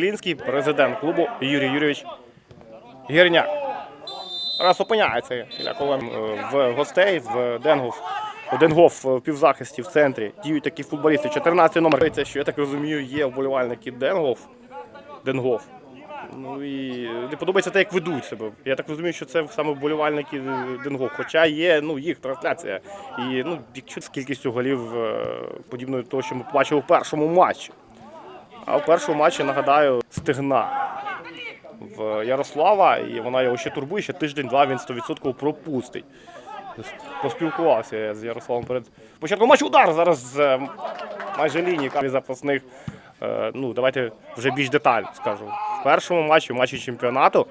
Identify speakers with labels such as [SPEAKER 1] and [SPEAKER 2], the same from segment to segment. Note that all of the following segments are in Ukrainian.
[SPEAKER 1] Клінський, президент клубу Юрій Юрійович Гірняк. Раз опиняється е, в гостей в Денгоф. У Денгоф в півзахисті в центрі діють такі футболісти. 14 номер. Це, що я так розумію, є вболівальники Денгоф. Денгоф. Ну і не подобається те, як ведуть себе. Я так розумію, що це саме вболівальники Денгоф. Хоча є ну, їх трансляція. І ну, якщо з кількістю голів е, подібною того, що ми побачили в першому матчі. А в першому матчі, нагадаю, стигна в Ярослава, і вона його ще турбує, ще тиждень-два він 100% пропустить. Поспілкувався я з Ярославом перед початком матчу удар. Зараз е, майже лінії каві запасних. Е, Ну, давайте вже більш детально скажу. В першому матчі, в матчі чемпіонату,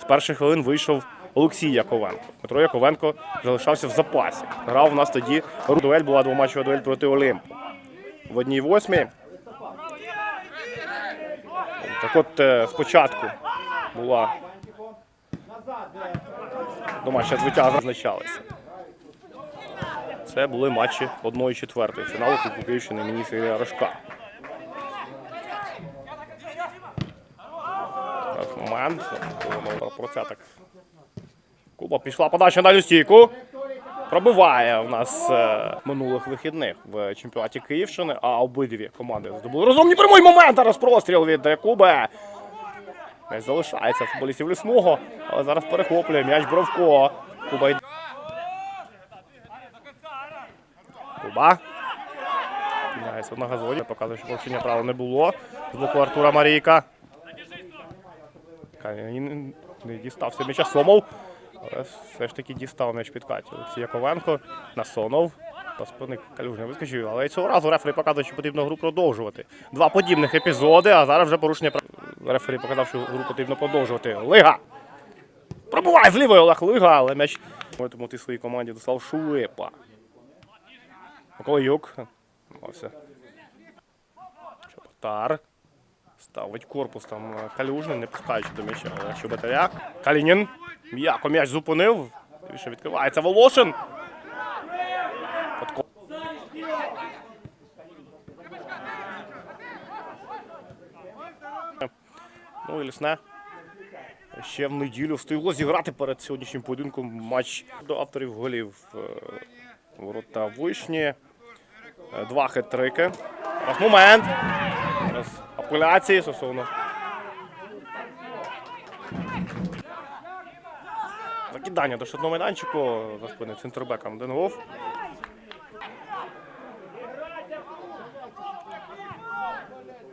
[SPEAKER 1] з перших хвилин вийшов Олексій Яковенко. Петро Яковенко залишався в запасі. Грав у нас тоді дуель, була двоматчова дуель проти Олімпу. В одній восьмій так от е, спочатку була домашня звиття зазначалися. Це були матчі 1-4 фіналу Кубку Київщини імені Сергія Рожка. Зараз момент. Про це так. Куба пішла подача на стійку. Пробиває у нас е, минулих вихідних в чемпіонаті Київщини, а обидві команди здобули розумні прямий момент. Зараз простріл від е, Куби. М'яч залишається в футболістів лісного, але зараз перехоплює м'яч Бровко. Куба йде. Куба. Підняється на газоні. Показує, що порушення права не було. З боку Артура Марійка. Не дістався м'яча Сомов. Але все ж таки дістав м'яч під Катю. Олексій Яковенко насонов. Паспорник Калюжний вискочив, але і цього разу рефері показує, що потрібно гру продовжувати. Два подібних епізоди, а зараз вже порушення. Рефері показав, що гру потрібно продовжувати. Лига! Пробуває з лівої Олег Лига, але м'яч тому ти своїй команді дослав Шуепа. Миколаюк. Ось. Чоботар. Ставить корпус там е, Калюжний, не пускаючи до м'яча. Але Чоботаря. Калінін. М'яко м'яч зупинив. Більше відкривається Волошин. Подко- Ну і лісне. Ще в неділю встигло зіграти перед сьогоднішнім поєдинком матч до авторів голів е, ворота вишні. Е, Два хет-трики. Зараз момент. Зараз апеляції стосовно. Закидання до штатного майданчику за спини центрбеком Денгоф.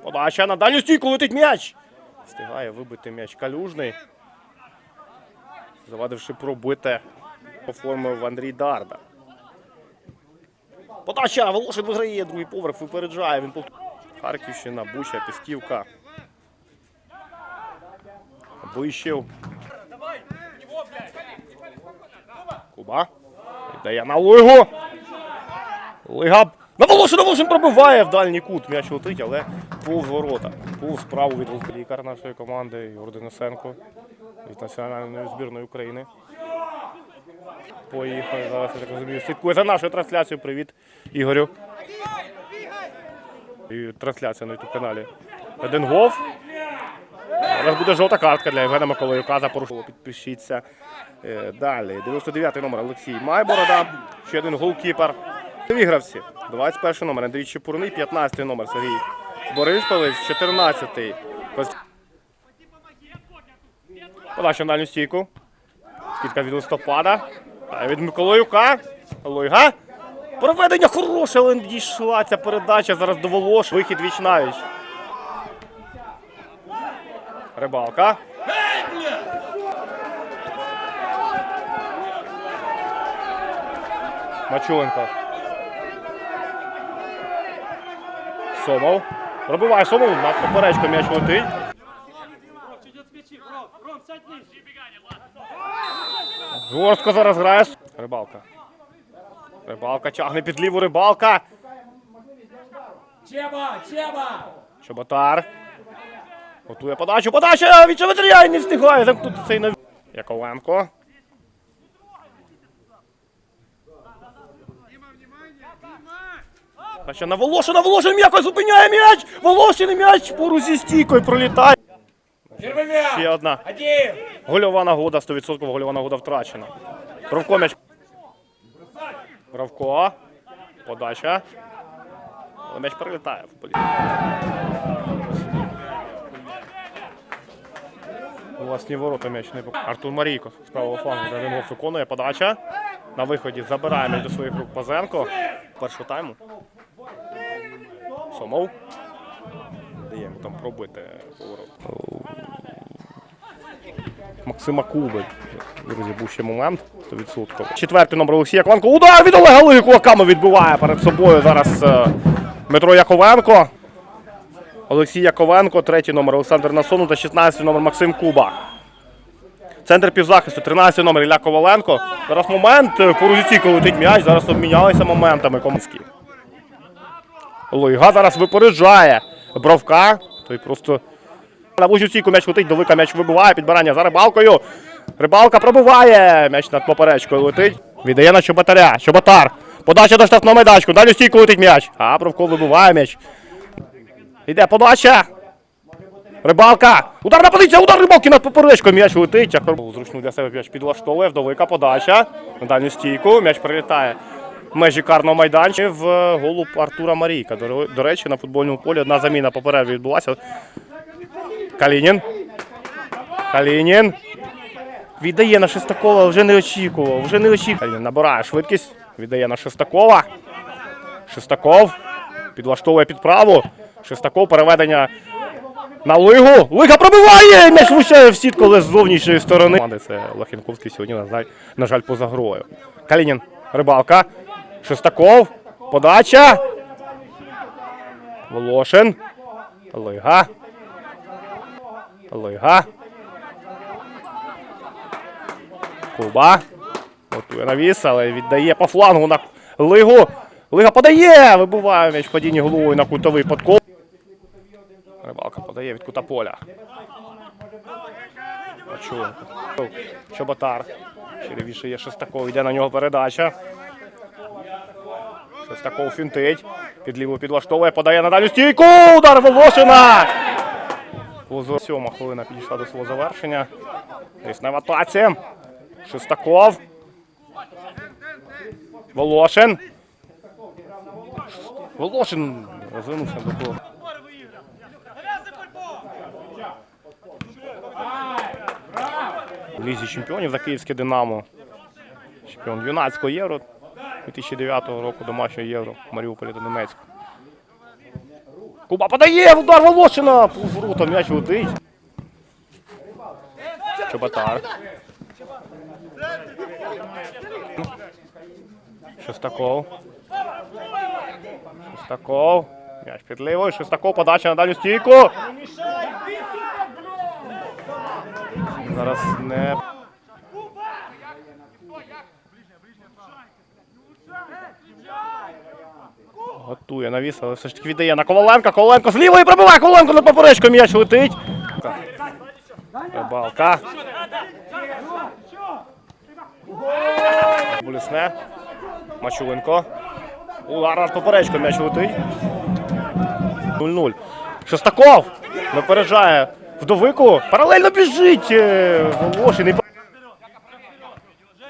[SPEAKER 1] Подача на дальню стійку летить м'яч. Встигає вибити м'яч калюжний. Завадивши пробити оформив Андрій Дарда. Подача! Волошин виграє другий поверх, випереджає. Він повт- Харківщина, Буча, Пісківка. Вищив. Куба. Віддає на Лигу. Лига. На Волошин, Волошин пробиває в дальній кут. М'яч летить, але повз ворота. Повз справу від лікар нашої команди Юр Денисенко від національної збірної України. Поїхали зараз, я так розумію. Слідкує за нашою трансляцією. Привіт, Ігорю. І трансляція на youtube каналі. Один гол. Зараз буде жовта картка для Євгена Миколаюка за порушення. Підпишіться. Е, Далі. 99-й номер Олексій Майборода. Ще один голкіпер. Нові гравці. 21 номер Андрій Чепурний, 15 номер Сергій Борисович, 14-й. Кост- Подача на дальню стійку. Скидка від листопада. Від Миколаюка. Лойга. Проведення хороше, але не дійшла ця передача. Зараз до Волош. Вихід віч навіч. Рибалка. Мачуленко. Сомов. Пробиває Сомов. На поперечку м'яч летить. Жорстко зараз грає. Рибалка. Рибалка тягне під ліву рибалка.
[SPEAKER 2] Чеба, Чеба!
[SPEAKER 1] Чоботар. Готує подачу. Подача! Від Чоботаря не встигає замкнути цей нав... Яковенко. Ще на Волошина, Волошин м'яко зупиняє м'яч! Волошин м'яч поруч зі стійкою пролітає. Ще одна. Гольова нагода, 100% гольова нагода втрачена. М'яч. Бравко. Подача. Але м'яч перелітає в полі. Власні ворота м'яч не пок- Артур Марійко з правого флангу. Равенгоф виконує подача. На виході забирає м'яч до своїх рук Пазенко. Першого тайму. Сомов. Дає йому там пробити поворот. Максима Куби. Друзі, був ще момент 100%. Четвертий номер Олексія Ковенко. Удар від Олега кулаками відбиває перед собою зараз е, Дмитро Яковенко. Олексій Яковенко, третій номер Олександр Насону та 16 номер Максим Куба. Центр півзахисту, 13 номер Ілля Коваленко. Зараз момент е, по Рузіці летить м'яч, зараз обмінялися моментами Комські. Лига зараз випереджає Бровка. Той просто на стійку м'яч летить, Довика м'яч вибиває, підбирання за рибалкою. Рибалка пробиває. М'яч над поперечкою летить. Віддає на Чоботаря. Чоботар. Подача до штрафного майданчику. Далі стійку летить м'яч. А Бровко вибиває м'яч. Йде подача. Рибалка. Ударна позиція, удар рибалки над поперечкою. М'яч летить. Зручну для себе м'яч підлаштовує. Вдовика подача. На дальню стійку. М'яч прилітає в межі карного майданчика в голуб Артура Марійка. До, речі, на футбольному полі одна заміна по перерві відбулася. Калінін. Калінін. Віддає на Шестакова, вже не очікував, вже не очікував. Калінін набирає швидкість. Віддає на Шестакова. Шестаков. Підлаштовує під праву. Шестаков переведення на Лигу. Лига пробиває! М'яч влучає в сітку, але з зовнішньої сторони. Це Лахінковський сьогодні, на жаль, поза грою. Калінін. Рибалка. Шестаков. Подача. Волошин. Лига. Лига. Куба. Готує навіс, але віддає по флангу на Лигу. Лига подає! Вибиває м'яч падінні головою на кутовий подкол. Рибалка подає від кута поля. Очуленко. Чоботар. Черевіше є Шестаков. Йде на нього передача. Шестаков фінтить. Під ліву підлаштовує, подає на дальню стійку. Удар Волошина! Сьома хвилина підійшла до свого завершення. Десь на атаці. Шестаков. Волошин. Волошин розвинувся до того. Лізі чемпіонів за київське Динамо. Чемпіон юнацького євро 2009 року домашнього євро в Маріуполі та Донецьку. Куба подає удар Волошина! Врута м'яч летить. Чоботар. Шестаков. Шестаков. М'яч під лівою. Шестаков подача на дальню стійку. Зараз не. Готує навіс, але все ж таки віддає на Коваленка. Коваленко з лівої пробиває Коваленко на поперечку. М'яч летить. Рибалка. Блісне. Мачуленко. Удар над поперечку м'яч летить. 0-0. Шестаков випереджає вдовику. Паралельно біжить. е, Волошин. і-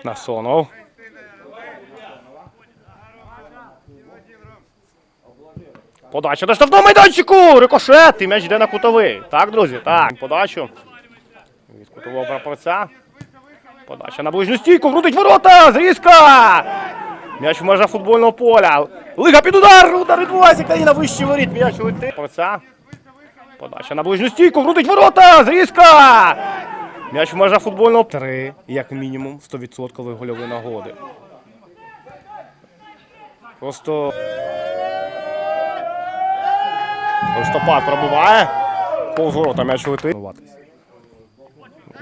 [SPEAKER 1] Насонов. Подача до штрафного майданчику! Рикошет! І м'яч йде на кутовий. Так, друзі? Так. Подачу. Від кутового прапорця. Подача на ближню стійку, врутить ворота! Зрізка! М'яч в межах футбольного поля. Лига під удар! Удар відбувається, країна вищий воріт. М'яч летить. Подача на ближню стійку, врутить ворота! Зрізка! М'яч в межах футбольного Три, як мінімум, 100% гольові нагоди. Просто листопад пробиває. Повз ворота м'яч летить.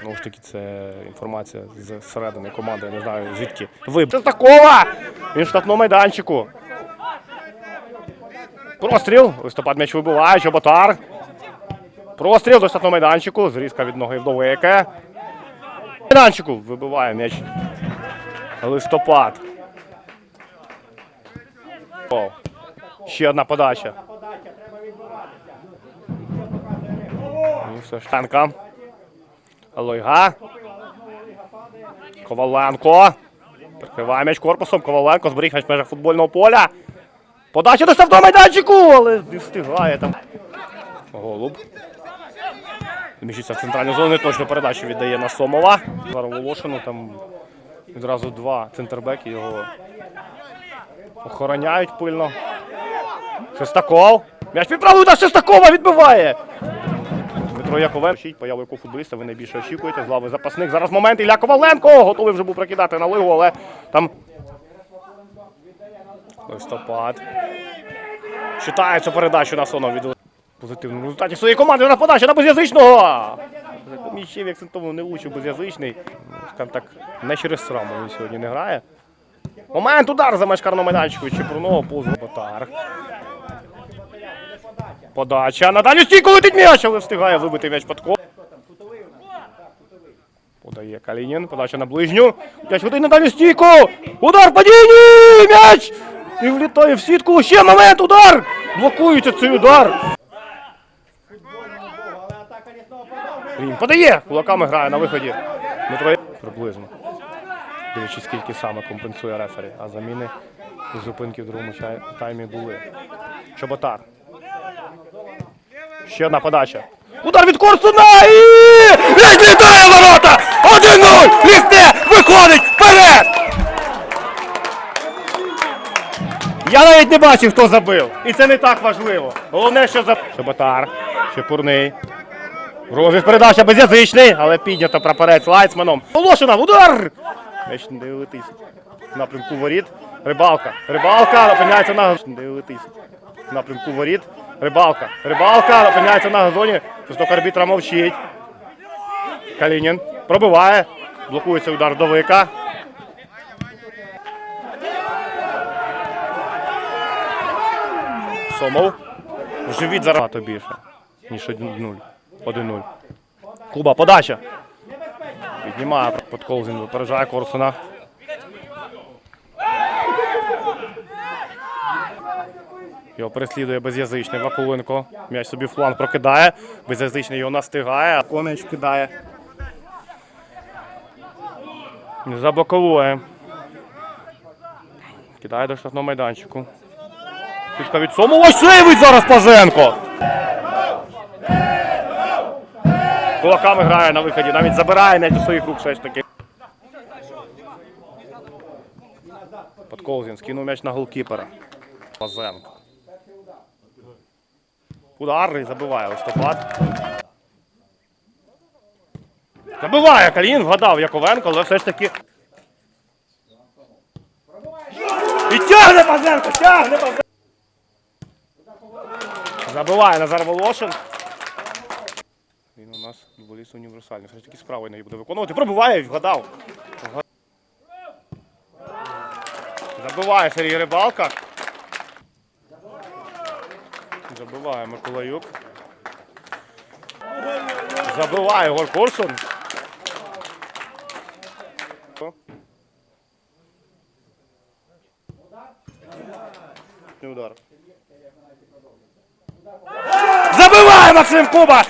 [SPEAKER 1] Знову ж таки, це інформація з середини команди, я не знаю звідки. Ви Шестакова! Він в штрафному майданчику. Простріл. Листопад м'яч вибиває, Чоботар. Простріл до штрафного майданчику. Зрізка від ноги вдовики. Майданчику вибиває м'яч. Листопад. О. Ще одна подача. І все, штанка. Лойга. Коваленко. Прикриває м'яч корпусом. Коваленко зберіг м'яч в межах футбольного поля. Подача до штрафного майданчику, але не встигає там. Голуб. Зміщується в центральну зону, точно передачу віддає на Сомова. Зараз Волошину там відразу два центрбеки його охороняють пильно. Шестаков. М'яч під удар Шестакова відбиває. Дмитро Яковен. Вчить появу якого футболіста ви найбільше очікуєте. З лави запасних. Зараз момент Ілля Коваленко. Готовий вже був прокидати на лигу, але там. Листопад. Читає цю передачу на Сонов від позитивному результаті своєї команди. Вона подача на безязичного. Міщів акцентовано не влучив безязичний. Скажімо так, не через сраму він сьогодні не грає. Момент удар за меж карного майданчику. Чепурного позу Ботар. Подача. На дальню стійку летить м'яч, але встигає вибити м'яч під кол. Подає Калінін. Подача на ближню. М'яч летить на дальню стійку. Удар в падінні! М'яч! І влітає в сітку. Ще момент. Удар! Блокується цей удар. Він подає. Кулаками грає на виході. Дмитро приблизно. Дивлячись, скільки саме компенсує рефері. А заміни і зупинки в другому таймі були. Чоботар. Ще одна подача. Удар від Корсуна і відлітає ворота! 1-0! Лісте виходить вперед! Я навіть не бачив, хто забив. І це не так важливо. Головне, що за. Чоботар. Чепурний. Розріз передача безязичний, але піднято прапорець лайцманом. Волошина, удар! Меч не летить. Напрямку воріт. Рибалка. Рибалка опиняється на летить. Напрямку воріт. Рибалка. Рибалка опиняється на газоні. Свисток арбітра мовчить. Калінін пробиває. Блокується удар вдовика. Сомов. Живіть зараз багато більше, ніж 1-0. 1-0. Куба, подача. Піднімає Подколзін, випереджає Корсуна. Його переслідує безязичний Вакуленко. М'яч собі в фланг прокидає. Безязичний його настигає, а Конич кидає. Заблоковує. Кидає до штрафного майданчику. Підка від Сомова сейвить зараз Пазенко. Кулаками грає на виході, навіть забирає м'яч у своїх рук все ж таки. Подколзін скинув м'яч на голкіпера. Пазенко. Удар і забиває листопад. Забиває Калін, вгадав Яковенко, але все ж таки. І тягне Пазенко, тягне Пазенко. Забиває Назар Волошин. Він у нас футболіст універсальний. Все ж таки справою не буде виконувати. Пробиває, вгадав. Забиває Сергій Рибалка. Забиває Миколаюк. Забиває Гор Корсун. Удар. Забиває Максим Куба!